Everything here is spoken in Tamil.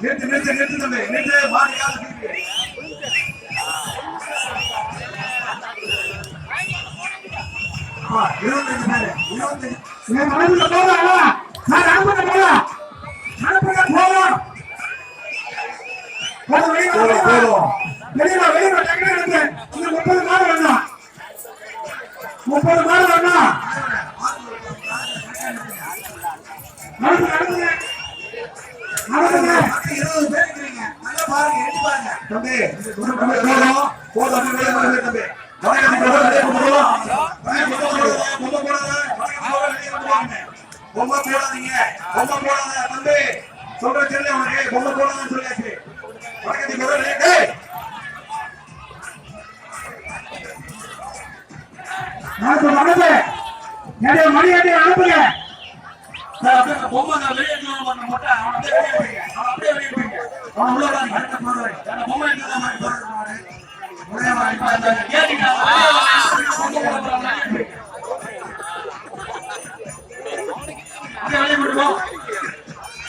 நிறுத்து நிறுத்து நிறுத்து தம்பி நிறுத்து திருப்பி ஆ, இருபத்தஞ்சு பேரு இருபத்தஞ்சு. போகலாம் போகலாம் போகலாம் போதும். போதும். வெளியே வா, வெளியே வா, டக்குனு முப்பது மாடு வேணும் மாடு வேணும் இருபது பேர் இருக்கிறீங்க நல்லா பாருங்க எண்ணி பாருங்க தம்பி போதும் தம்பி பொம்மை போடாதீங்க பொம்மை போடாத தம்பி சொல்ற சொல்லி அவனுக்கு பொம்மை போடாதன்னு சொல்லியாச்சு மணி அடி அனுப்புங்க. பொம்மை வெளியே மட்டும் அவன் அப்படியே வெளியே போயிருக்கேன் அவன் அப்படியே வெளியே போயிருக்கேன் அவன்